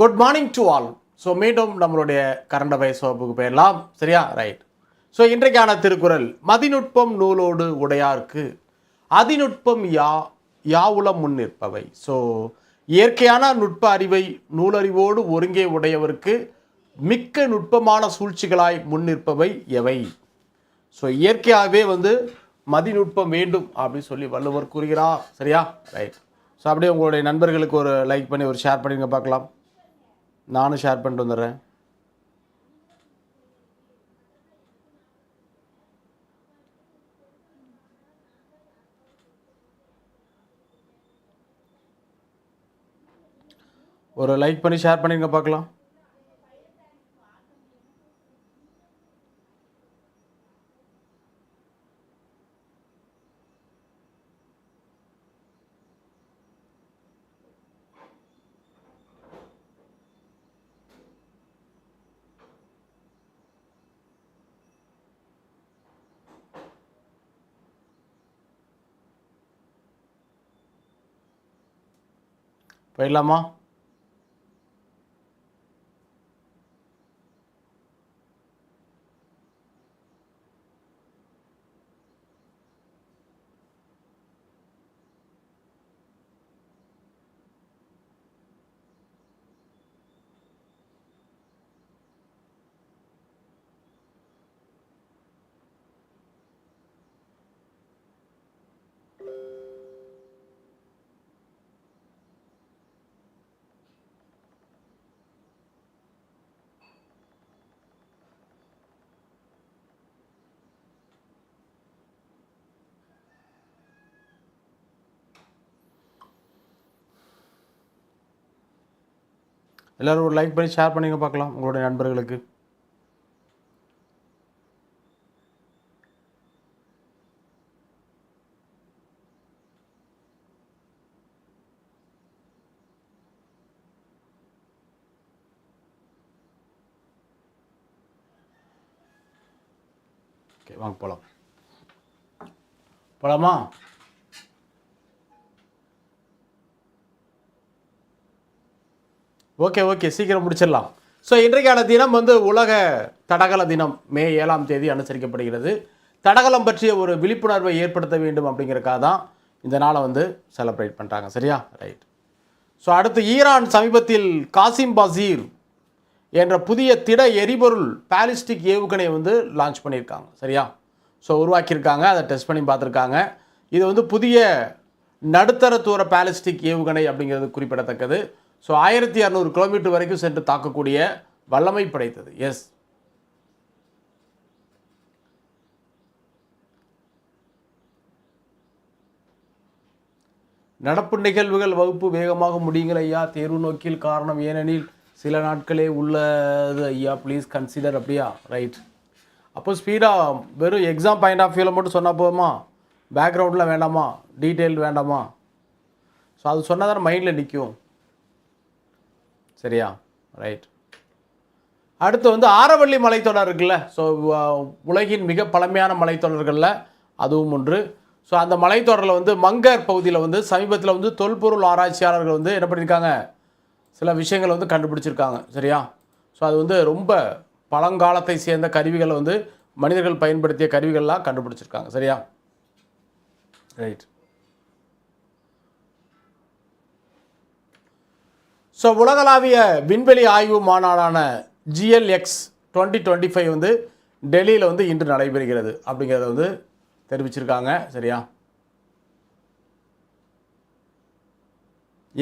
Good morning to all so மீண்டும் நம்மளுடைய current affairs வகுப்புக்கு போயிடலாம் சரியா? ரைட் ஸோ இன்றைக்கான திருக்குறள் மதிநுட்பம் நூலோடு உடையார்க்கு அதிநுட்பம் யா யாவுளம் முன் நிற்பவை ஸோ இயற்கையான நுட்ப அறிவை நூலறிவோடு ஒருங்கே உடையவருக்கு மிக்க நுட்பமான சூழ்ச்சிகளாய் முன் நிற்பவை எவை? ஸோ இயற்கையாகவே வந்து மதிநுட்பம் வேண்டும் அப்படின்னு சொல்லி வள்ளுவர் கூறுகிறார் சரியா? ரைட் ஸோ அப்படியே உங்களுடைய நண்பர்களுக்கு ஒரு லைக் பண்ணி ஒரு ஷேர் பண்ணிங்க பார்க்கலாம். நானும் ஷேர் பண்ணிட்டு வந்துடுறேன். ஒரு லைக் பண்ணி ஷேர் பண்ணிங்க பார்க்கலாம். போயிடலாமா? எல்லோரும் ஒரு லைக் பண்ணி ஷேர் பண்ணிங்க பார்க்கலாம் உங்களுடைய நண்பர்களுக்கு. ஓகே வாங்க போகலாம் போகலாமா ஓகே ஓகே சீக்கிரம் முடிச்சிடலாம். ஸோ இன்றைக்கான தினம் வந்து உலக தடகள தினம். மே ஏழாம் தேதி அனுசரிக்கப்படுகிறது. தடகளம் பற்றிய ஒரு விழிப்புணர்வை ஏற்படுத்த வேண்டும் அப்படிங்கிறக்காக தான் இந்த நாளை வந்து செலிப்ரேட் பண்ணுறாங்க சரியா? ரைட் ஸோ அடுத்து ஈரான் சமீபத்தில் காசிம் பசீர் என்ற புதிய திட எரிபொருள் பாலிஸ்டிக் ஏவுகணையை வந்து லான்ச் பண்ணியிருக்காங்க. சரியா? ஸோ உருவாக்கியிருக்காங்க. அதை டெஸ்ட் பண்ணி பார்த்துருக்காங்க. இது வந்து புதிய நடுத்தர தூர பாலிஸ்டிக் ஏவுகணை அப்படிங்கிறது குறிப்பிடத்தக்கது. ஸோ ஆயிரத்தி இரநூறு கிலோமீட்டர் வரைக்கும் சென்று தாக்கக்கூடிய வல்லமை படைத்தது. எஸ் நடப்பு நிகழ்வுகள் வகுப்பு வேகமாக முடியுங்கள் ஐயா. தேர்வு நோக்கில் காரணம் ஏனெனில் சில நாட்களே உள்ளது ஐயா. ப்ளீஸ் கன்சிடர் அப்படியா? ரைட் அப்போ ஸ்பீடாக வெறும் எக்ஸாம் பாயிண்ட் ஆஃப் வியூவில் மட்டும் சொன்னால் போதுமா? பேக்ரவுண்டில் வேண்டாமா? டீட்டெயில் வேண்டாமா? ஸோ அது சொன்னால் தானே மைண்டில் நிற்கும் சரியா? ரைட் அடுத்து வந்து ஆரவள்ளி மலைத்தொடர் இருக்குல்ல? ஸோ உலகின் மிக பழமையான மலைத்தொடர்களில் அதுவும் ஒன்று. ஸோ அந்த மலைத்தொடரில் வந்து மங்கர் பகுதியில் வந்து சமீபத்தில் வந்து தொல்பொருள் ஆராய்ச்சியாளர்கள் வந்து என்ன பண்ணியிருக்காங்க சில விஷயங்களை வந்து கண்டுபிடிச்சிருக்காங்க. சரியா? ஸோ அது வந்து ரொம்ப பழங்காலத்தை சேர்ந்த கருவிகளை வந்து மனிதர்கள் பயன்படுத்திய கருவிகள்லாம் கண்டுபிடிச்சிருக்காங்க. சரியா? ரைட் ஸோ உலகளாவிய விண்வெளி ஆய்வு மாநாடான ஜிஎல்எக்ஸ் டுவெண்ட்டி டுவெண்ட்டி ஃபைவ் வந்து டெல்லியில் வந்து இன்று நடைபெறுகிறது அப்படிங்கிறத வந்து தெரிவிச்சிருக்காங்க. சரியா?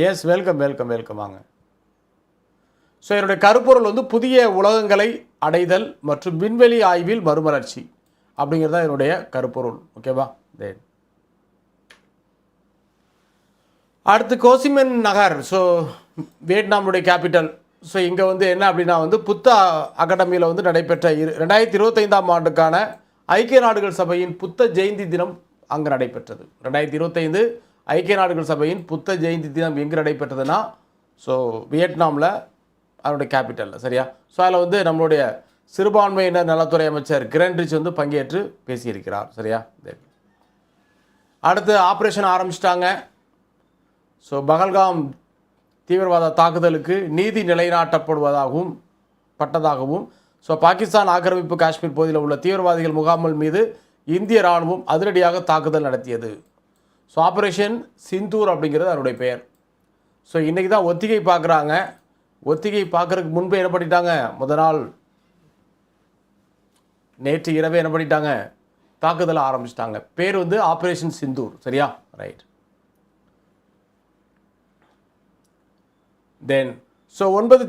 எஸ் வெல்கம் வெல்கம் வெல்கம் வாங்க. ஸோ என்னுடைய கருப்பொருள் வந்து புதிய உலகங்களை அடைதல் மற்றும் விண்வெளி ஆய்வில் மறுமலர்ச்சி அப்படிங்கிறது தான் என்னுடைய கருப்பொருள். ஓகேவா தேன் அடுத்து கோசிமென் நகர். ஸோ வியட்நாமுடைய கேபிட்டல் ஸோ இங்கே வந்து என்ன அப்படின்னா வந்து புத்த அகாடமியில் வந்து நடைபெற்ற இரு ரெண்டாயிரத்தி இருபத்தைந்தாம் ஆண்டுக்கான ஐக்கிய நாடுகள் சபையின் புத்த ஜெயந்தி தினம் அங்கே நடைபெற்றது. ரெண்டாயிரத்தி இருபத்தைந்து ஐக்கிய நாடுகள் சபையின் புத்த ஜெயந்தி தினம் எங்கே நடைபெற்றதுன்னா ஸோ வியட்நாமில் அதனுடைய கேபிட்டலில் சரியா? ஸோ அதில் வந்து நம்மளுடைய சிறுபான்மையினர் நலத்துறை அமைச்சர் கிரண் ரிச் வந்து பங்கேற்று பேசியிருக்கிறார் சரியா? அடுத்து ஆப்ரேஷன் ஆரம்பிச்சிட்டாங்க. ஸோ பகல்காம் தீவிரவாத தாக்குதலுக்கு நீதி நிலைநாட்டப்படுவதாகவும் பட்டதாகவும் ஸோ பாகிஸ்தான் ஆக்கிரமிப்பு காஷ்மீர் பகுதியில் உள்ள தீவிரவாதிகள் முகாம்கள் மீது இந்திய ராணுவம் அதிரடியாக தாக்குதல் நடத்தியது. ஸோ ஆப்ரேஷன் சிந்தூர் அப்படிங்கிறது அதனுடைய பெயர். ஸோ இன்றைக்கி தான் ஒத்திகை பார்க்குறாங்க. ஒத்திகை பார்க்குறதுக்கு முன்பே என்ன பண்ணிட்டாங்க? முத நாள் நேற்று இரவே என்ன பண்ணிட்டாங்க? தாக்குதலை ஆரம்பிச்சிட்டாங்க. பேர் வந்து ஆப்ரேஷன் சிந்தூர் சரியா? ரைட் தென் ஸோ ஒன்பது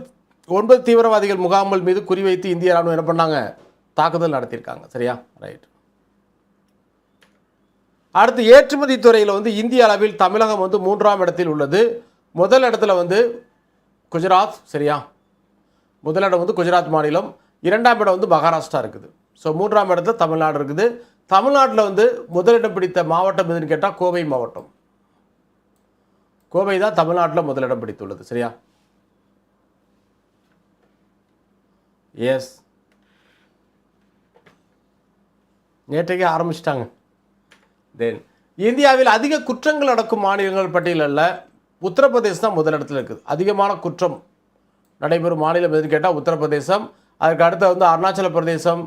ஒன்பது தீவிரவாதிகள் முகாம்கள் மீது குறிவைத்து இந்திய ராணுவம் என்ன பண்ணாங்க? தாக்குதல் நடத்தியிருக்காங்க. சரியா? ரைட் அடுத்து ஏற்றுமதி துறையில் வந்து இந்திய அளவில் தமிழகம் வந்து மூன்றாம் இடத்தில் உள்ளது. முதல் இடத்துல வந்து குஜராத். சரியா? முதலிடம் வந்து குஜராத் மாநிலம். இரண்டாம் இடம் வந்து மகாராஷ்டிரா இருக்குது. ஸோ மூன்றாம் இடத்துல தமிழ்நாடு இருக்குது. தமிழ்நாட்டில் வந்து முதலிடம் பிடித்த மாவட்டம் எதுன்னு கேட்டால் கோவை மாவட்டம். கோவை தான் தமிழ்நாட்டில் முதலிடம் பிடித்துள்ளது. சரியா? எஸ் நேற்றைக்கே ஆரம்பிச்சிட்டாங்க. தென் இந்தியாவில் அதிக குற்றங்கள் நடக்கும் மாநிலங்கள் பட்டியலில் உத்தரப்பிரதேசம் தான் முதலிடத்தில் இருக்குது. அதிகமான குற்றம் நடைபெறும் மாநிலம் எதுன்னு கேட்டால் உத்தரப்பிரதேசம். அதுக்கு அடுத்து வந்து அருணாச்சல பிரதேசம்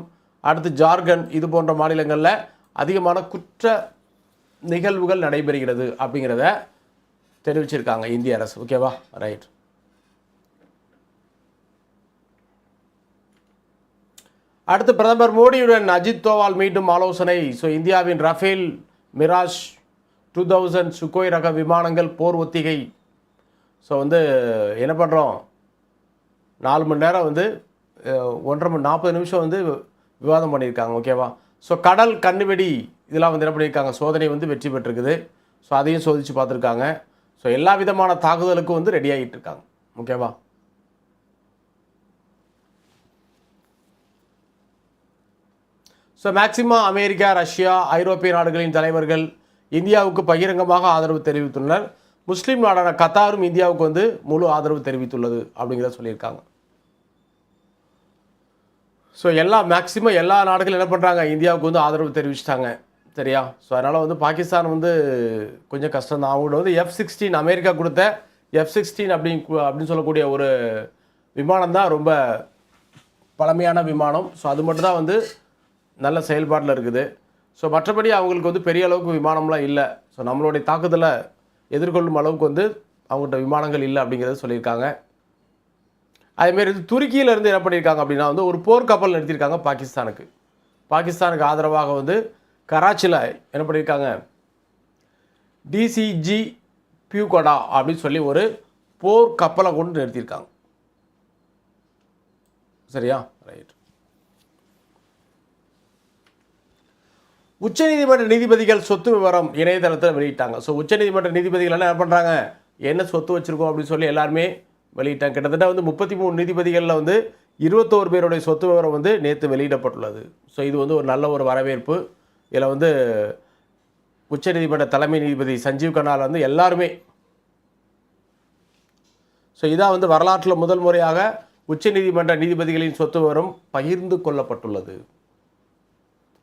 அடுத்து ஜார்க்கண்ட் இது போன்ற மாநிலங்களில் அதிகமான குற்ற நிகழ்வுகள் நடைபெறுகிறது அப்படிங்கிறத தெரிவிச்சிருக்காங்க இந்திய அரசு. ஓகேவா ரைட் அடுத்து பிரதமர் மோடியுடன் அஜித் தோவால் மீண்டும் ஆலோசனை. ஸோ இந்தியாவின் Rafale Mirage two thousand Sukhoi ரக விமானங்கள் போர் ஒத்திகை. ஸோ வந்து என்ன பண்ணுறோம் நாலு மணி நேரம் வந்து ஒன்றரை மணி நாற்பது நிமிஷம் வந்து விவாதம் பண்ணியிருக்காங்க ஓகேவா? ஸோ கடல் கண்ணுவெடி இதெல்லாம் வந்து என்ன பண்ணியிருக்காங்க? சோதனை வந்து வெற்றி பெற்றிருக்குது. ஸோ அதையும் சோதித்து பார்த்துருக்காங்க. ஸோ எல்லா விதமான தாக்குதலுக்கும் வந்து ரெடி ஆகிட்டு இருக்காங்க ஓகேவா? ஸோ மேக்சிமம் அமெரிக்கா ரஷ்யா ஐரோப்பிய நாடுகளின் தலைவர்கள் இந்தியாவுக்கு பகிரங்கமாக ஆதரவு தெரிவித்துள்ளனர். முஸ்லீம் நாடான கத்தாரும் இந்தியாவுக்கு வந்து முழு ஆதரவு தெரிவித்துள்ளது அப்படிங்கிறத சொல்லியிருக்காங்க. ஸோ எல்லா மேக்சிமம் எல்லா நாடுகளும் என்ன பண்ணுறாங்க இந்தியாவுக்கு வந்து ஆதரவு தெரிவிச்சிட்டாங்க. சரியா? ஸோ அதனால் வந்து பாகிஸ்தான் வந்து கொஞ்சம் கஷ்டம் தான். அவங்களோட வந்து எஃப் சிக்ஸ்டீன் அமெரிக்கா கொடுத்த எஃப் சிக்ஸ்டீன் அப்படின்னு அப்படின்னு சொல்லக்கூடிய ஒரு விமானம் தான் ரொம்ப பழமையான விமானம். ஸோ அது மட்டும் தான் வந்து நல்ல செயல்பாட்டில் இருக்குது. ஸோ மற்றபடி அவங்களுக்கு வந்து பெரிய அளவுக்கு விமானம்லாம் இல்லை. ஸோ நம்மளுடைய தாக்குதலை எதிர்கொள்ளும் அளவுக்கு வந்து அவங்கள்ட்ட விமானங்கள் இல்லை அப்படிங்கிறத சொல்லியிருக்காங்க. அதேமாரி இது துருக்கியிலேருந்து என்ன பண்ணியிருக்காங்க அப்படின்னா வந்து ஒரு போர்க்கப்பல் நிறுத்தியிருக்காங்க பாகிஸ்தானுக்கு. பாகிஸ்தானுக்கு ஆதரவாக வந்து கராச்சியில் என்ன பண்ணியிருக்காங்க? டிசிஜி பியூகொடா அப்படின்னு சொல்லி ஒரு போர் கப்பலை கொண்டு நிறுத்தியிருக்காங்க. சரியா? ரைட் உச்சநீதிமன்ற நீதிபதிகள் சொத்து விவரம் இணையதளத்தில் வெளியிட்டாங்க. ஸோ உச்சநீதிமன்ற நீதிபதிகள் என்ன பண்ணுறாங்க என்ன சொத்து வச்சுருக்கோம் அப்படின்னு சொல்லி எல்லாருமே வெளியிட்டாங்க. கிட்டத்தட்ட வந்து முப்பத்தி மூணு நீதிபதிகளில் வந்து இருபத்தோரு பேருடைய சொத்து விவரம் வந்து நேற்று வெளியிடப்பட்டுள்ளது. ஸோ இது வந்து ஒரு நல்ல ஒரு வரவேற்பு. இதில் வந்து உச்சநீதிமன்ற தலைமை நீதிபதி சஞ்சீவ் கண்ணால் வந்து எல்லாருமே ஸோ இதாக வந்து வரலாற்றில் முதல் முறையாக உச்சநீதிமன்ற நீதிபதிகளின் சொத்து விவரம் பகிர்ந்து கொள்ளப்பட்டுள்ளது.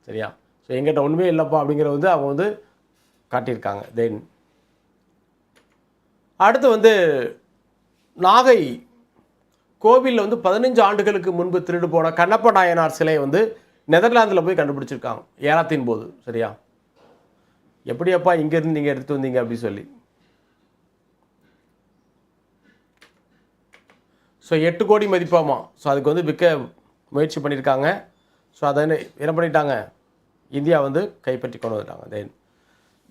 சரியா? ஸோ எங்கிட்ட ஒன்றுமே இல்லைப்பா அப்படிங்கிற வந்து அவங்க வந்து காட்டியிருக்காங்க. தென் அடுத்து வந்து நாகை கோவிலில் வந்து பதினஞ்சு ஆண்டுகளுக்கு முன்பு திருடு போன கண்ணப்ப நாயனார் சிலையை வந்து நெதர்லாந்தில் போய் கண்டுபிடிச்சிருக்காங்க ஏலத்தின் போது. சரியா? எப்படியப்பா இங்கேருந்து நீங்கள் எடுத்து வந்தீங்க அப்படின்னு சொல்லி. ஸோ எட்டு கோடி மதிப்பாமா? ஸோ அதுக்கு வந்து விற்க முயற்சி பண்ணியிருக்காங்க. ஸோ அதை என்ன என்ன பண்ணிட்டாங்க? இந்தியா வந்து கைப்பற்றி கொண்டு வந்துட்டாங்க. தென்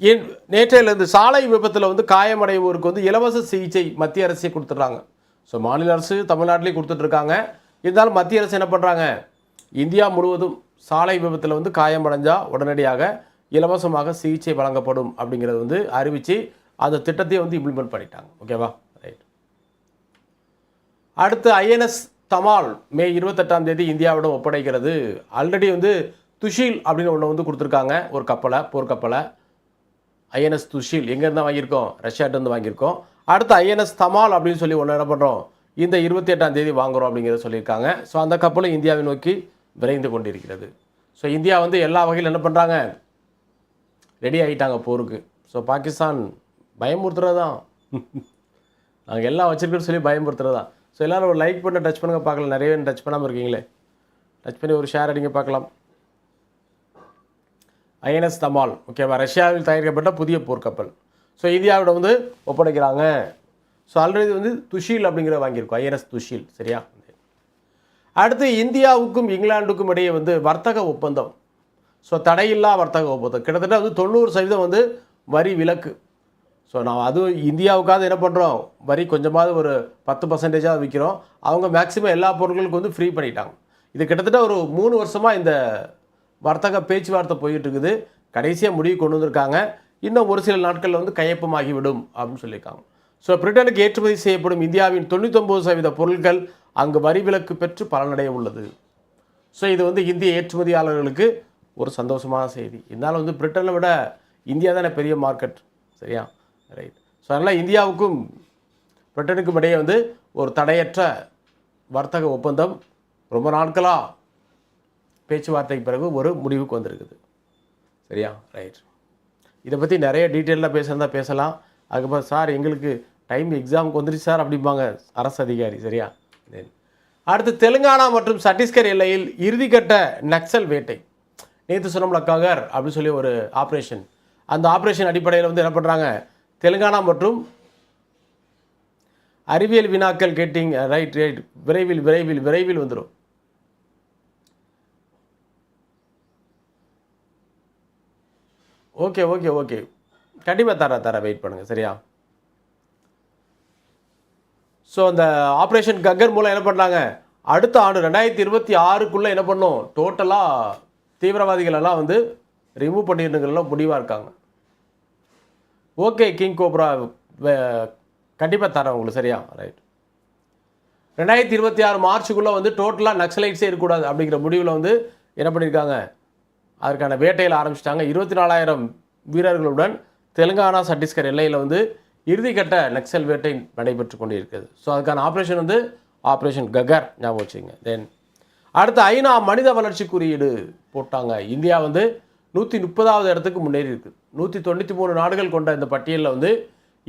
ஏன் நேற்றையிலேருந்து சாலை விபத்தில் வந்து காயமடைவோருக்கு வந்து இலவச சிகிச்சை மத்திய அரசே கொடுத்துட்றாங்க. ஸோ மாநில அரசு தமிழ்நாட்டிலேயே கொடுத்துட்ருக்காங்க இருந்தாலும் மத்திய அரசு என்ன பண்ணுறாங்க இந்தியா முழுவதும் சாலை விபத்தில் வந்து காயமடைஞ்சால் உடனடியாக இலவசமாக சிகிச்சை வழங்கப்படும் அப்படிங்கிறது வந்து அறிவித்து அந்த திட்டத்தையே வந்து இம்ப்ளிமெண்ட் பண்ணிட்டாங்க. ஓகேவா ரைட் அடுத்து ஐஎன்எஸ் தமால் மே இருபத்தெட்டாம் தேதி இந்தியாவிடம் ஒப்படைக்கிறது. ஆல்ரெடி வந்து துஷீல் அப்படின்னு ஒன்று வந்து கொடுத்துருக்காங்க. ஒரு கப்பலை போர்க்கப்பலை ஐஎன்எஸ் துஷீல் எங்கேருந்து வாங்கியிருக்கோம்? ரஷ்யாட்டேருந்து வாங்கியிருக்கோம். அடுத்து ஐஎன்எஸ் தமால் அப்படின்னு சொல்லி ஒன்று என்ன பண்ணுறோம் இந்த இருபத்தி எட்டாம் தேதி வாங்குறோம் அப்படிங்கிறத சொல்லியிருக்காங்க. ஸோ அந்த கப்பலும் இந்தியாவை நோக்கி விரைந்து கொண்டிருக்கிறது. ஸோ இந்தியா வந்து எல்லா வகையிலும் என்ன பண்ணுறாங்க ரெடி ஆகிட்டாங்க போருக்கு. ஸோ பாகிஸ்தான் பயமுறுத்துறது தான் நாங்கள் எல்லாம் வச்சிருக்கோன்னு சொல்லி பயமுறுத்துறது தான் ஸோ எல்லோரும் ஒரு லைக் பண்ண டச் பண்ணுங்க பார்க்கலாம். நிறைய டச் பண்ணாமல் இருக்கீங்களே? டச் பண்ணி ஒரு ஷேர் அடிங்க பார்க்கலாம். ஐஎன்எஸ் தமால் ஓகேவா? ரஷ்யாவில் தயாரிக்கப்பட்ட புதிய போர்க்கப்பல். ஸோ இந்தியாவோட வந்து ஒப்படைக்கிறாங்க. ஸோ ஆல்ரெடி வந்து துஷீல் அப்படிங்கிற வாங்கியிருக்கோம். ஐஎன்எஸ் துஷீல் சரியா? அடுத்து இந்தியாவுக்கும் இங்கிலாந்துக்கும் இடையே வந்து வர்த்தக ஒப்பந்தம். ஸோ தடையில்லா வர்த்தக ஒப்பந்தம். கிட்டத்தட்ட வந்து தொண்ணூறு சதவீதம் வந்து வரி விலக்கு. ஸோ நான் அதுவும் இந்தியாவுக்காவது என்ன பண்ணுறோம் வரி கொஞ்சமாவது ஒரு பத்து பர்சன்டேஜாக விற்கிறோம் அவங்க மேக்ஸிமம் எல்லா பொருட்களுக்கும் வந்து ஃப்ரீ பண்ணிட்டாங்க. இது கிட்டத்தட்ட ஒரு மூணு வருஷமாக இந்த வர்த்தக பேச்சுவார்த்தை போயிட்டு இருக்குது கடைசியாக முடிவு கொண்டு வந்திருக்காங்க. இன்னும் ஒரு சில நாட்களில் வந்து கையொப்பமாகிவிடும் அப்படின்னு சொல்லியிருக்காங்க. ஸோ பிரிட்டனுக்கு ஏற்றுமதி செய்யப்படும் இந்தியாவின் தொண்ணூத்தொம்பது சதவீத பொருட்கள் அங்கு வரி விலக்கு பெற்று பலனடைய உள்ளது. ஸோ இது வந்து இந்திய ஏற்றுமதியாளர்களுக்கு ஒரு சந்தோஷமான செய்தி. இருந்தாலும் வந்து பிரிட்டனை விட இந்தியா தானே பெரிய மார்க்கெட் சரியா? ரைட் ஸோ அதனால் இந்தியாவுக்கும் பிரிட்டனுக்கும் இடையே வந்து ஒரு தடையற்ற வர்த்தக ஒப்பந்தம் ரொம்ப நாட்களாக பேச்சுவார்த்தைக்கு பிறகு ஒரு முடிவுக்கு வந்திருக்குது. சரியா? ரைட் இதை பற்றி நிறைய டீட்டெயிலாக பேசுகிறதா பேசலாம். அதுக்கப்புறம் சார் எங்களுக்கு டைம் எக்ஸாமுக்கு வந்துருச்சு சார் அப்படிம்பாங்க அரசு அதிகாரி. சரியா? அடுத்து தெலுங்கானா மற்றும் சத்தீஸ்கர் எல்லையில் இறுதிக்கட்ட நக்சல் வேட்டை. நேற்று சொன்னோம்ல ககர் அப்படின்னு சொல்லி ஒரு ஆப்ரேஷன் அந்த ஆப்ரேஷன் அடிப்படையில் வந்து என்ன பண்ணுறாங்க தெலுங்கானா மற்றும் அறிவியல் வினாக்கள் கேட்டிங் ரைட் ரைட் விரைவில் விரைவில் விரைவில் வந்துடும் ஓகே ஓகே ஓகே. கண்டிப்பாக தரேன் தரேன் வெயிட் பண்ணுங்கள் சரியா? ஸோ அந்த ஆப்ரேஷன் கக்கர் மூலம் என்ன பண்ணாங்க? அடுத்த ஆண்டு ரெண்டாயிரத்தி இருபத்தி ஆறுக்குள்ளே என்ன பண்ணோம்? டோட்டலாக தீவிரவாதிகளெல்லாம் வந்து ரிமூவ் பண்ணிடணுங்கலாம் முடிவாக இருக்காங்க. ஓகே கிங் கோப்ரா கண்டிப்பாக தரேன் உங்களுக்கு சரியா? ரைட் ரெண்டாயிரத்தி இருபத்தி ஆறு மார்ச்சுக்குள்ளே வந்து டோட்டலாக நக்சலைட்ஸே இருக்கக்கூடாது அப்படிங்கிற முடிவில் வந்து என்ன பண்ணியிருக்காங்க அதற்கான வேட்டையில் ஆரம்பிச்சிட்டாங்க. இருபத்தி நாலாயிரம் வீரர்களுடன் தெலுங்கானா சத்தீஸ்கர் எல்லையில் வந்து இறுதிக்கட்ட நக்சல் வேட்டை நடைபெற்று கொண்டு இருக்குது ஸோ அதுக்கான ஆப்ரேஷன் வந்து ஆப்ரேஷன் ககர். ஞாபகம் வச்சுங்க தென் அடுத்து ஐநா மனித வளர்ச்சி குறியீடு போட்டாங்க. இந்தியா வந்து நூற்றி முப்பதாவது இடத்துக்கு முன்னேறி இருக்குது நூற்றி தொண்ணூற்றி மூணு நாடுகள் கொண்ட இந்த பட்டியலில் வந்து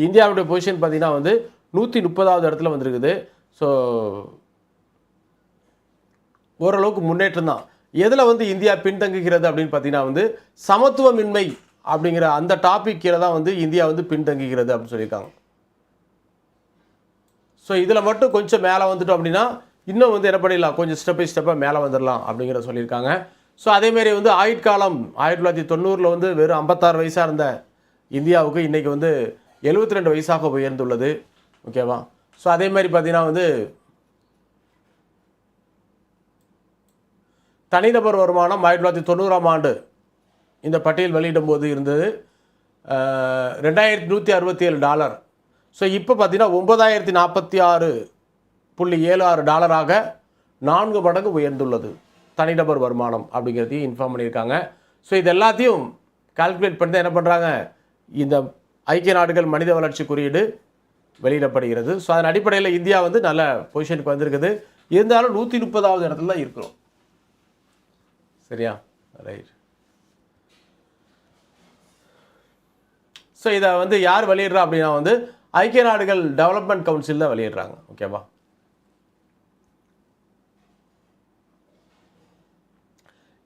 இந்தியாவுடைய பொசிஷன் பார்த்திங்கன்னா வந்து நூற்றி முப்பதாவது இடத்துல வந்திருக்குது. ஸோ ஓரளவுக்கு முன்னேற்றம் தான். எதில் வந்து இந்தியா பின்தங்குகிறது அப்படின்னு பார்த்தீங்கன்னா வந்து சமத்துவமின்மை அப்படிங்கிற அந்த டாபிக் கீழே தான் வந்து இந்தியா வந்து பின்தங்குகிறது அப்படின்னு சொல்லியிருக்காங்க. ஸோ இதில் மட்டும் கொஞ்சம் மேலே வந்துட்டோம் அப்படின்னா இன்னும் வந்து என்ன பண்ணிடலாம்? கொஞ்சம் ஸ்டெப் பை ஸ்டெப்பாக மேலே வந்துடலாம் அப்படிங்கிற சொல்லியிருக்காங்க. ஸோ அதேமாரி வந்து ஆயுட்காலம் ஆயிரத்தி தொள்ளாயிரத்தி தொண்ணூறில் வந்து வெறும் ஐம்பத்தாறு வயசாக இருந்த இந்தியாவுக்கு இன்றைக்கி வந்து எழுபத்தி ரெண்டு வயசாக உயர்ந்துள்ளது. ஓகேவா ஸோ அதேமாதிரி பார்த்தீங்கன்னா வந்து தனிநபர் வருமானம் ஆயிரத்தி தொள்ளாயிரத்தி தொண்ணூறாம் ஆண்டு இந்த பட்டியல் வெளியிடும் போது இருந்தது ரெண்டாயிரத்தி நூற்றி அறுபத்தி ஏழு டாலர். ஸோ இப்போ பார்த்தீங்கன்னா ஒன்பதாயிரத்தி நாற்பத்தி ஆறு புள்ளி ஏழு ஆறு டாலராக நான்கு மடங்கு உயர்ந்துள்ளது. தனிநபர் வருமானம் அப்படிங்கிறதையும் இன்ஃபார்ம் பண்ணியிருக்காங்க. ஸோ இது எல்லாத்தையும் கால்குலேட் பண்ணி தான் என்ன பண்ணுறாங்க இந்த ஐக்கிய நாடுகள் மனித வளர்ச்சி குறியீடு வெளியிடப்படுகிறது. ஸோ அதன் அடிப்படையில் இந்தியா வந்து நல்ல பொசிஷனுக்கு வந்திருக்குது. இருந்தாலும் நூற்றி முப்பதாவது இடத்துல தான் இருக்கிறோம். சரியா? ரைட். ஸோ இதை வந்து யார் வெளியிடுறா அப்படின்னா வந்து ஐக்கிய நாடுகள் டெவலப்மெண்ட் கவுன்சில் தான் வெளியிடுறாங்க ஓகேவா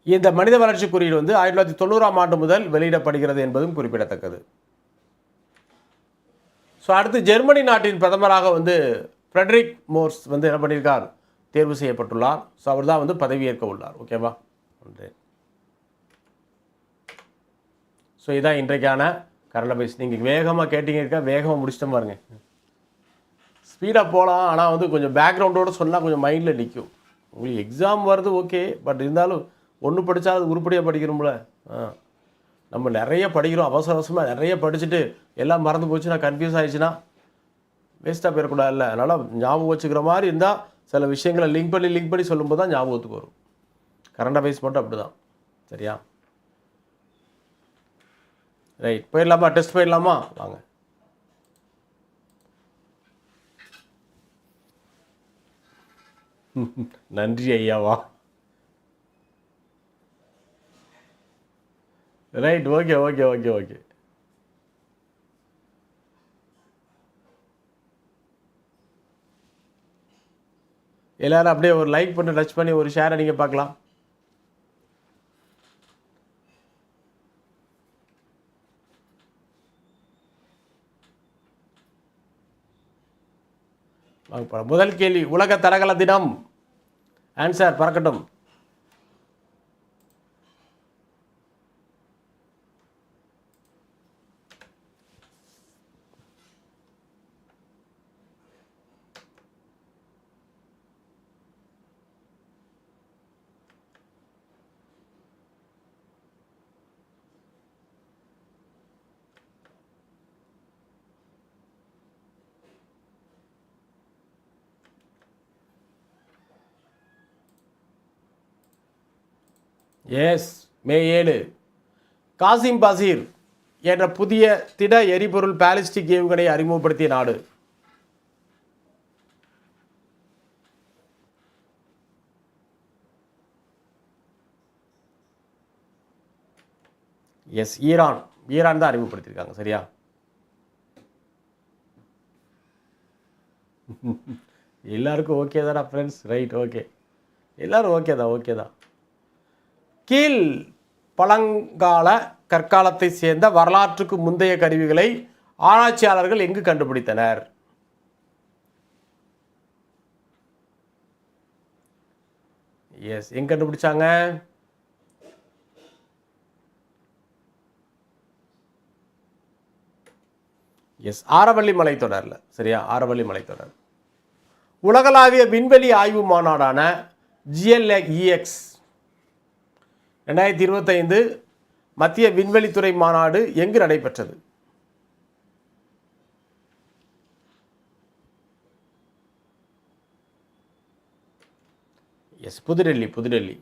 இந்த மனித வளர்ச்சி குறியீடு வந்து ஆயிரத்தி தொள்ளாயிரத்தி தொண்ணூறாம் ஆண்டு முதல் வெளியிடப்படுகிறது என்பதும் குறிப்பிடத்தக்கது. ஸோ அடுத்து ஜெர்மனி நாட்டின் பிரதமராக வந்து ஃப்ரெட்ரிக் மோர்ஸ் வந்து என்ன பண்ணியிருக்கார்? தேர்வு செய்யப்பட்டுள்ளார். ஸோ அவர் தான் வந்து பதவியேற்க உள்ளார். ஓகேவா ஒன்று ஸோ இதான் இன்றைக்கான கரண்ட் அஃபேர்ஸ் நீங்கள் வேகமாக கேட்டீங்க வேகமாக முடிச்சிட்டோம் பாருங்க. ஸ்பீடாக போகலாம் ஆனால் வந்து கொஞ்சம் பேக்ரவுண்டோடு சொன்னால் கொஞ்சம் மைண்டில் நிற்கும் உங்களுக்கு எக்ஸாம் வருது ஓகே பட் இருந்தாலும் ஒன்று படித்தா அது உருப்படியாக படிக்கிறோம்ல ஆ. நம்ம நிறைய படிக்கிறோம் அவசர அவசரமாக நிறைய படிச்சுட்டு எல்லாம் மறந்து போச்சுன்னா கன்ஃபியூஸ் ஆகிடுச்சுன்னா வேஸ்ட்டாக போயிடக்கூடாது இல்லை அதனால் ஞாபகம் வச்சுக்கிற மாதிரி இருந்தால் சில விஷயங்களை லிங்க் பண்ணி லிங்க் பண்ணி சொல்லும்போது தான் ஞாபகத்துக்கு வரும். கரண்ட் அஃபேர்ஸ் மட்டும் அப்படி தான் சரியா? ரைட் போயிடலாமா? டெஸ்ட் போயிடலாமா? வாங்க. நன்றி ஐயாவா? Right okay okay okay okay எல்லாரும் அப்படியே ஒரு லைக் பண்ணி டச் பண்ணி ஒரு ஷேரை நீங்கள் பார்க்கலாம். முதல் கேள்வி உலக தடகள தினம். ஆன்சர் பறக்கட்டும். எஸ் மே ஏழு. காசிம் பசீர் என்ற புதிய திட எரிபொருள் பாலிஸ்டிக் ஏவுகணை அறிமுகப்படுத்திய நாடு. S Iran. ஈரான் தான் அறிமுகப்படுத்தியிருக்காங்க சரியா? எல்லாருக்கும் ஓகே தானா ஃப்ரெண்ட்ஸ் ரைட் ஓகே எல்லாரும் ஓகே தான் ஓகே தான். கீழ் பழங்கால கற்காலத்தை சேர்ந்த வரலாற்றுக்கு முந்தைய கருவிகளை ஆராய்ச்சியாளர்கள் எங்கு கண்டுபிடித்தனர்? எஸ் எங்க கண்டுபிடிச்சாங்க? எஸ் ஆரவள்ளி மலைத்தொடரில். சரியா? ஆரவள்ளி மலைத்தொடர். உலகளாவிய விண்வெளி ஆய்வு மாநாடான ஜிஎல்இஎக்ஸ் ரெண்டாயிரத்தி இருபத்தைந்து மத்திய விண்வெளித்துறை மாநாடு எங்கு நடைபெற்றது? எஸ் புதுடெல்லி புதுடெல்லி.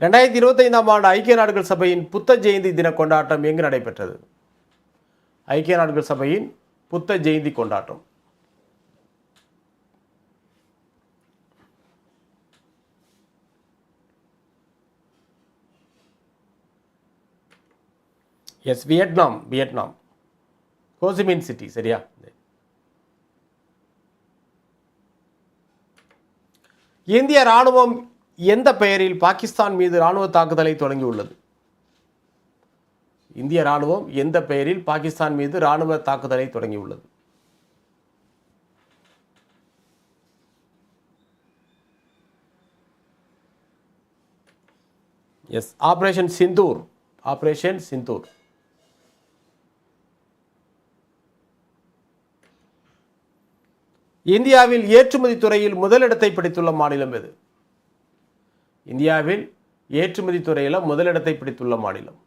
ரெண்டாயிரத்தி இருபத்தைந்தாம் ஆண்டு ஐக்கிய நாடுகள் சபையின் புத்த ஜெயந்தி தின கொண்டாட்டம் எங்கு நடைபெற்றது? ஐக்கிய நாடுகள் சபையின் புத்த ஜெயந்தி கொண்டாட்டம். Yes Vietnam Vietnam Ho Chi Minh city சரியா? இந்திய ராணுவம் எந்த பெயரில் பாகிஸ்தான் மீது ராணுவ தாக்குதலை தொடங்கியுள்ளது? இந்திய ராணுவம் எந்த பெயரில் பாகிஸ்தான் மீது ராணுவ தாக்குதலை தொடங்கியுள்ளது? Yes operation Sindoor operation Sindoor இந்தியாவில் ஏற்றுமதி துறையில் முதலிடத்தை பிடித்துள்ள மாநிலம் எது? இந்தியாவில் ஏற்றுமதி துறையில் முதலிடத்தை பிடித்துள்ள மாநிலம்.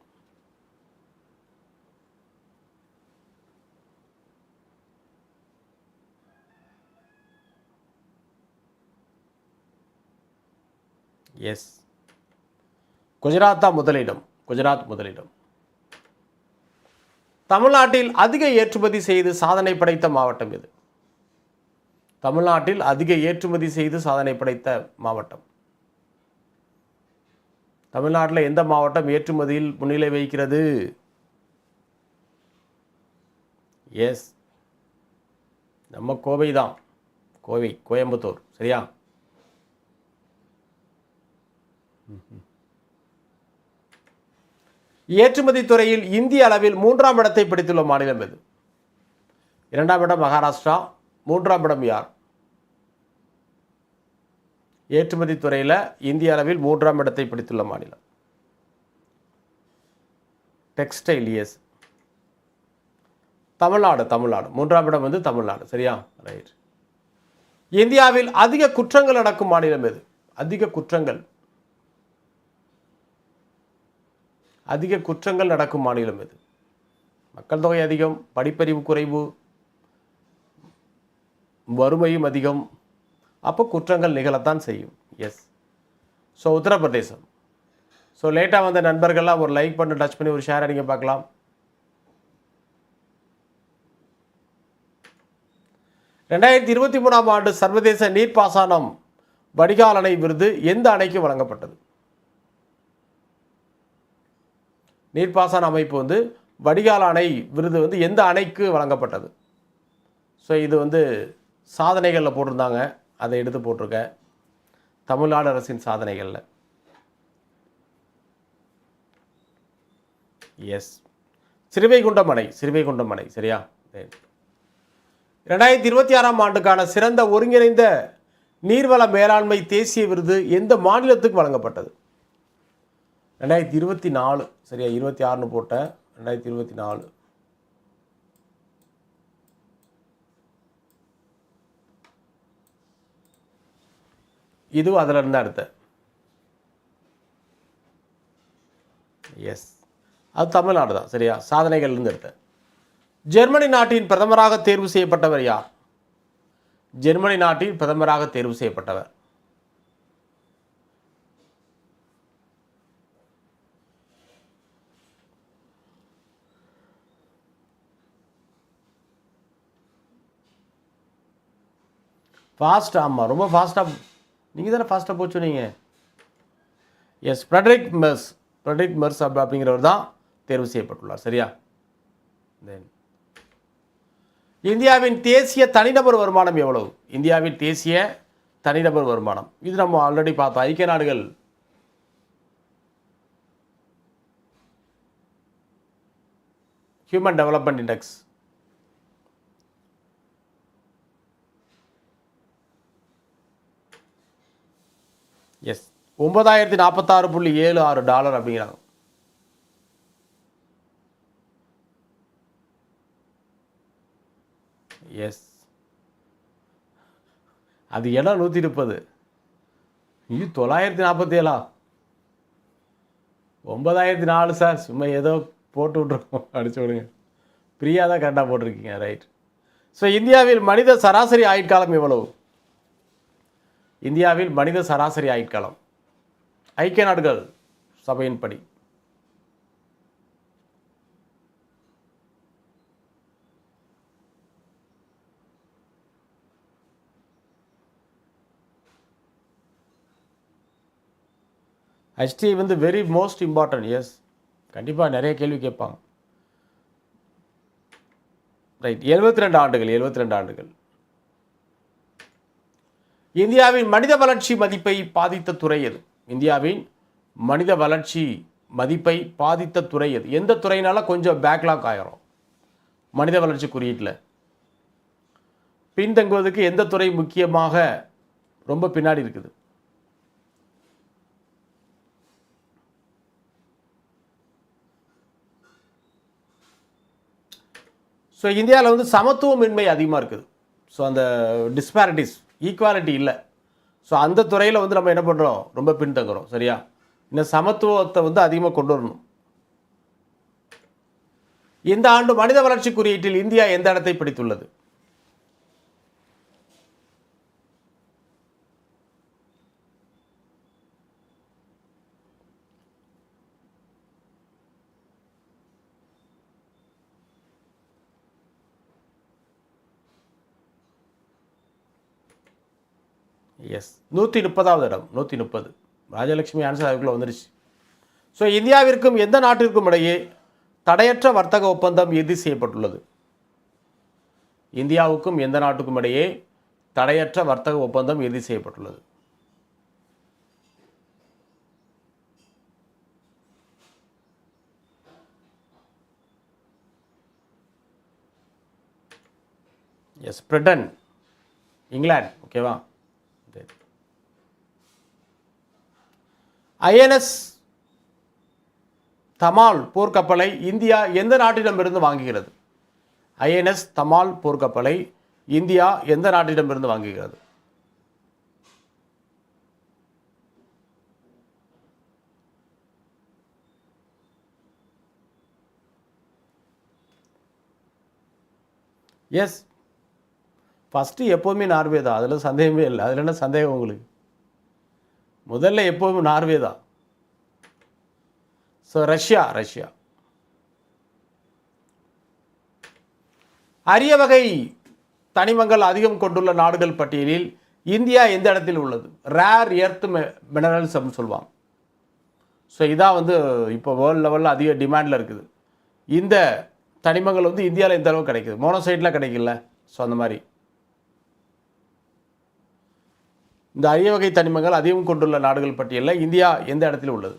எஸ் குஜராத் தான் முதலிடம். குஜராத் முதலிடம். தமிழ்நாட்டில் அதிக ஏற்றுமதி செய்து சாதனை படைத்த மாவட்டம் எது? தமிழ்நாட்டில் அதிக ஏற்றுமதி செய்து சாதனை படைத்த மாவட்டம். தமிழ்நாட்டில் எந்த மாவட்டம் ஏற்றுமதியில் முன்னிலை வகிக்கிறது? எஸ் நம்ம கோவை தான். கோவை கோயம்புத்தூர். சரியா? ஏற்றுமதி துறையில் இந்திய அளவில் மூன்றாம் இடத்தை பிடித்துள்ள மாநிலம் எது? இரண்டாம் இடம் மகாராஷ்டிரா மூன்றாம் இடம் யார்? ஏற்றுமதி துறையில் இந்திய அளவில் மூன்றாம் இடத்தை பிடித்துள்ள மாநிலம். Textile years Tamil Nadu Tamil Nadu. மூன்றாம் இடம் வந்து தமிழ்நாடு. சரியா? ரைட் இந்தியாவில் அதிக குற்றங்கள் நடக்கும் மாநிலம் எது? அதிக குற்றங்கள். அதிக குற்றங்கள் நடக்கும் மாநிலம் எது? மக்கள் தொகை அதிகம் படிப்பறிவு குறைவு வறுமையும் அதிகம் அப்போ குற்றங்கள் நிகழத்தான் செய்யும். Yes so Uttar Pradesh. ஸோ லேட்டாக வந்த நண்பர்கள்லாம் ஒரு லைக் பண்ணி டச் பண்ணி ஒரு ஷேர் அடிங்க பார்க்கலாம். ரெண்டாயிரத்தி இருபத்தி மூணாம் ஆண்டு சர்வதேச நீர்ப்பாசனம் வடிகால் அணை விருது எந்த அணைக்கு வழங்கப்பட்டது? நீர்ப்பாசன அமைப்பு வந்து வடிகால் அணை விருது வந்து எந்த அணைக்கு வழங்கப்பட்டது? ஸோ இது வந்து சாதனைகளில் போட்டிருந்தாங்க. அதை எடுத்து போட்டிருக்க தமிழ்நாடு அரசின் சாதனைகளில். எஸ் சிறுவைகுண்டமனை சிறுவைகுண்டமனை சரியா? சரி. ரெண்டாயிரத்தி இருபத்தி ஆறாம் ஆண்டுக்கான சிறந்த ஒருங்கிணைந்த நீர்வள மேலாண்மை தேசிய விருது எந்த மாநிலத்துக்கு வழங்கப்பட்டது? ரெண்டாயிரத்தி இருபத்தி நாலு சரியா இருபத்தி ஆறுன்னு போட்ட ரெண்டாயிரத்தி இருபத்தி நாலு இதுவும் அதில் இருந்து அடுத்த. எஸ் அது தமிழ்நாடு தான் சரியா? சாதனைகள்லேருந்து எடுத்தேன் ஜெர்மனி நாட்டின் பிரதமராக தேர்வு செய்யப்பட்டவர் யார்? ஜெர்மனி நாட்டின் பிரதமராக தேர்வு செய்யப்பட்டவர். ஃபாஸ்ட் ஆமாம் ரொம்ப ஃபாஸ்ட்டாக நீங்கள் தானே ஃபாஸ்ட்டாக போச்சு நீங்கள் yes Friedrich Merz Friedrich Merz அப் அப்படிங்கிறவர் தான் தேர்வு செய்யப்பட்டுள்ளார். சரியா? தென் இந்தியாவின் தேசிய தனிநபர் வருமானம் எவ்வளவு? இந்தியாவின் தேசிய தனிநபர் வருமானம். இது நம்ம ஆல்ரெடி பார்த்தோம். ஐக்கிய நாடுகள். ஹியூமன் டெவலப்மெண்ட் இண்டெக்ஸ் எஸ் ஒன்பதாயிரத்தி நாற்பத்தாறு புள்ளி ஏழு ஆறு டாலர் அப்படிங்கிறாங்க. எஸ் அது இடம் நூற்றி முப்பது இது தொள்ளாயிரத்தி நாற்பத்தி ஏழா ஒன்பதாயிரத்தி நாலு சார் சும்மா ஏதோ போட்டு விட்ருக்கோம் அடிச்சு விடுங்க. ஃப்ரீயாக தான் கரெக்டாக போட்டிருக்கீங்க ரைட் ஸோ இந்தியாவில் மனித சராசரி ஆயுட்காலம் எவ்வளவு? இந்தியாவில் மனித சராசரி ஆயுட்காலம் ஐக்கிய நாடுகள் சபையின்படி ஹெச்டி வந்து வெரி மோஸ்ட் இம்பார்ட்டன்ட் எஸ் கண்டிப்பாக நிறைய கேள்வி கேட்பாங்க. ரைட் எழுபத்தி ரெண்டு ஆண்டுகள் எழுபத்தி ரெண்டு ஆண்டுகள். இந்தியாவின் மனித வளர்ச்சி மதிப்பை பாதித்த துறை எது? இந்தியாவின் மனித வளர்ச்சி மதிப்பை பாதித்த துறை எது? எந்த துறையினால கொஞ்சம் பேக்லாக் ஆயிரும்? மனித வளர்ச்சி குறியீட்டில். பின்தங்குவதற்கு எந்த துறை முக்கியமாக ரொம்ப பின்னாடி இருக்குது? ஸோ இந்தியாவில் வந்து சமத்துவமின்மை அதிகமாக இருக்குது. ஸோ அந்த டிஸ்பாரிட்டிஸ் ஈக்குவாலிட்டி இல்லை. ஸோ அந்த துறையில் வந்து நம்ம என்ன பண்ணுறோம் ரொம்ப பின்தங்குறோம். சரியா? இந்த சமத்துவத்தை வந்து அதிகமாக கொண்டு வரணும். இந்த ஆண்டு மனித வளர்ச்சி குறியீட்டில் இந்தியா எந்த இடத்தை பிடித்துள்ளது? எஸ் நூற்றி முப்பதாவது இடம். நூற்றி முப்பது ராஜலட்சுமி ஆன்சர் அதுக்குள்ளே வந்துடுச்சு ஸோ இந்தியாவிற்கும் எந்த நாட்டிற்கும் இடையே தடையற்ற வர்த்தக ஒப்பந்தம் இறுதி செய்யப்பட்டுள்ளது? இந்தியாவுக்கும் எந்த நாட்டுக்கும் இடையே தடையற்ற வர்த்தக ஒப்பந்தம் இறுதி செய்யப்பட்டுள்ளது? எஸ் பிரிட்டன் இங்கிலாந்து ஓகேவா ஐஎன்எஸ் தமால் போர்க்கப்பலை இந்தியா எந்த நாட்டிடமிருந்து வாங்குகிறது? ஐஎன்எஸ் தமால் போர்க்கப்பலை இந்தியா எந்த நாட்டிடமிருந்து வாங்குகிறது? எஸ் ஃபஸ்ட்டு எப்போவுமே நார்வே தான் அதில் சந்தேகமே இல்லை. அதில் என்ன சந்தேகம் உங்களுக்கு? முதல்ல எப்போதும் நார்வே தான். ஸோ ரஷ்யா ரஷ்யா அரிய வகை தனிமங்கள் அதிகம் கொண்டுள்ள நாடுகள் பட்டியலில் இந்தியா எந்த இடத்தில் உள்ளது? ரேர் எர்த் மினரல்ஸ் அப்படின்னு சொல்லுவாங்க. ஸோ இதான் வந்து இப்போ வேர்ல்டு லெவலில் அதிக டிமாண்டில் இருக்குது. இந்த தனிமங்கள் வந்து இந்தியாவில் இந்த அளவுக்கு கிடைக்குது? மோனோசைட்லாம் கிடைக்கல. ஸோ அந்த மாதிரி. இந்த அரிய வகை தனிமங்கள் அதிகம் கொண்டுள்ள நாடுகள் பட்டியலில் இந்தியா எந்த இடத்துல உள்ளது?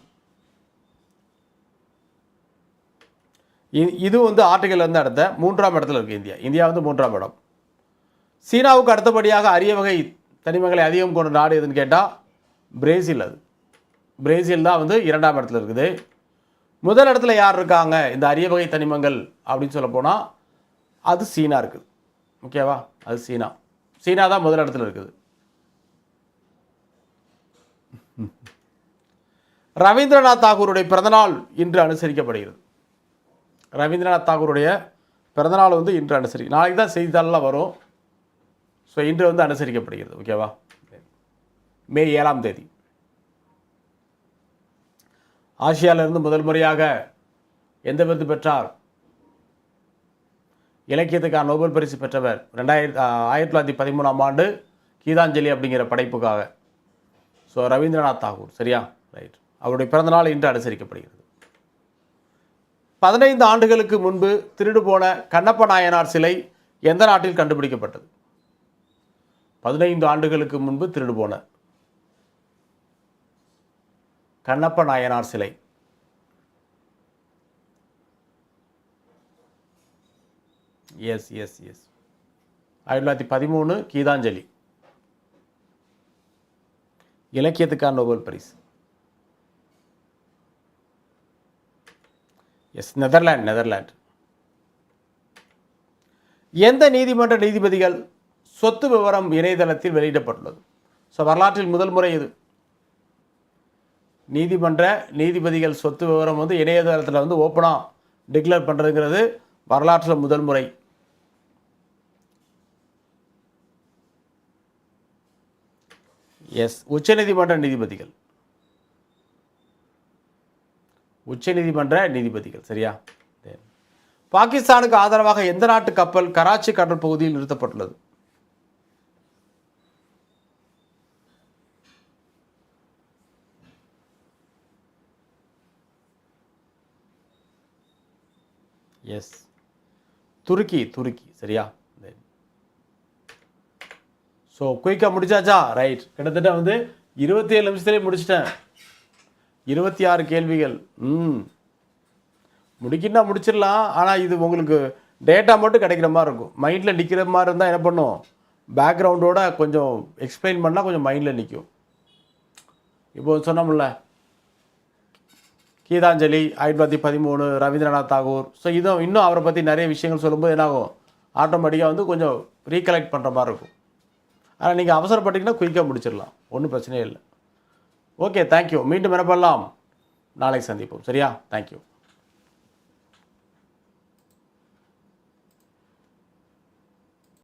இது வந்து ஆர்டிகல் வந்து அடுத்த மூன்றாம் இடத்துல இருக்குது இந்தியா. இந்தியா வந்து மூன்றாம் இடம். சீனாவுக்கு அடுத்தபடியாக அரிய வகை தனிமங்களை அதிகம் கொண்ட நாடு எதுன்னு கேட்டால் பிரேசில் அது. பிரேசில் தான் வந்து இரண்டாம் இடத்துல இருக்குது. முதல் இடத்துல யார் இருக்காங்க? இந்த அரிய வகை தனிமங்கள் அப்படின்னு சொல்ல போனால் அது சீனா இருக்குது. ஓகேவா? அது சீனா. சீனா தான் முதல் இடத்துல இருக்குது. ரவீந்திரநாத் தாகூருடைய பிறந்தநாள் இன்று அனுசரிக்கப்படுகிறது. ரவீந்திரநாத் தாகூருடைய பிறந்தநாள் வந்து இன்று அனுசரி நாளைக்கு தான் செய்தித்தாளெலாம் வரும். ஸோ இன்று வந்து அனுசரிக்கப்படுகிறது ஓகேவா மே ஏழாம் தேதி. ஆசியாவிலிருந்து முதல் முறையாக எந்த விருது பெற்றார்? இலக்கியத்துக்கான நோபல் பரிசு பெற்றவர் ரெண்டாயிரத்தி ஆயிரத்தி தொள்ளாயிரத்தி பதிமூணாம் ஆண்டு கீதாஞ்சலி அப்படிங்கிற படைப்புக்காக. ஸோ ரவீந்திரநாத் தாகூர் சரியா? ரைட் அவருடைய பிறந்தநாள் இன்று அனுசரிக்கப்படுகிறது. பதினைந்து ஆண்டுகளுக்கு முன்பு திருடு போன கண்ணப்ப நாயனார் சிலை எந்த நாட்டில் கண்டுபிடிக்கப்பட்டது? பதினைந்து ஆண்டுகளுக்கு முன்பு திருடு போன கண்ணப்ப நாயனார் சிலை. எஸ் எஸ் எஸ் ஆயிரத்தி தொள்ளாயிரத்தி பதிமூணு கீதாஞ்சலி. இலக்கியத்துக்கான நோபல் பரிசு. எஸ் நெதர்லாண்ட் நெதர்லாண்ட் எந்த நீதிமன்ற நீதிபதிகள் சொத்து விவரம் இணையதளத்தில் வெளியிடப்பட்டுள்ளது? ஸோ வரலாற்றில் முதல் முறை இது. நீதிமன்ற நீதிபதிகள் சொத்து விவரம் வந்து இணையதளத்தில் வந்து ஓப்பனாக டிக்ளேர் பண்ணுறதுங்கிறது வரலாற்றில் முதல் முறை. எஸ் உச்சநீதிமன்ற நீதிபதிகள். உச்சநீதிமன்ற நீதிபதிகள் சரியா? பாகிஸ்தானுக்கு ஆதரவாக எந்த நாட்டு கப்பல் கராச்சி கடற்பகுதியில் நிறுத்தப்பட்டுள்ளது? எஸ் துருக்கி துருக்கி சரியா? ஸோ குயிக்காக முடிச்சாச்சா? ரைட் கிட்டத்தட்ட வந்து இருபத்தி ஏழு நிமிஷத்துலேயே முடிச்சிட்டேன். இருபத்தி ஆறு கேள்விகள். ம். முடிக்கினா முடிச்சிடலாம். ஆனால் இது உங்களுக்கு டேட்டா மட்டும் கிடைக்கிற மாதிரி இருக்கும். மைண்டில் நிற்கிற மாதிரி இருந்தால் என்ன பண்ணும்? பேக்ரவுண்டோட கொஞ்சம் எக்ஸ்பிளைன் பண்ணால் கொஞ்சம் மைண்டில் நிற்கும் இப்போ சொன்னோம்ல. கீதாஞ்சலி ஆயிரத்தி தொள்ளாயிரத்தி பதிமூணு ரவீந்திரநாத் தாகூர். ஸோ இதுவும் இன்னும் அவரை பற்றி நிறைய விஷயங்கள் சொல்லும்போது என்னாகும் ஆட்டோமேட்டிக்காக வந்து கொஞ்சம் ரீகலெக்ட் பண்ணுற மாதிரி இருக்கும். ஆனால் நீங்கள் அவசரப்பட்டீங்கன்னா குயிக்காக முடிச்சிடலாம். ஒன்றும் பிரச்சனையே இல்லை. ஓகே தேங்க்யூ மீண்டும் என்ன பண்ணலாம்? நாளைக்கு சந்திப்போம். சரியா? தேங்க்யூ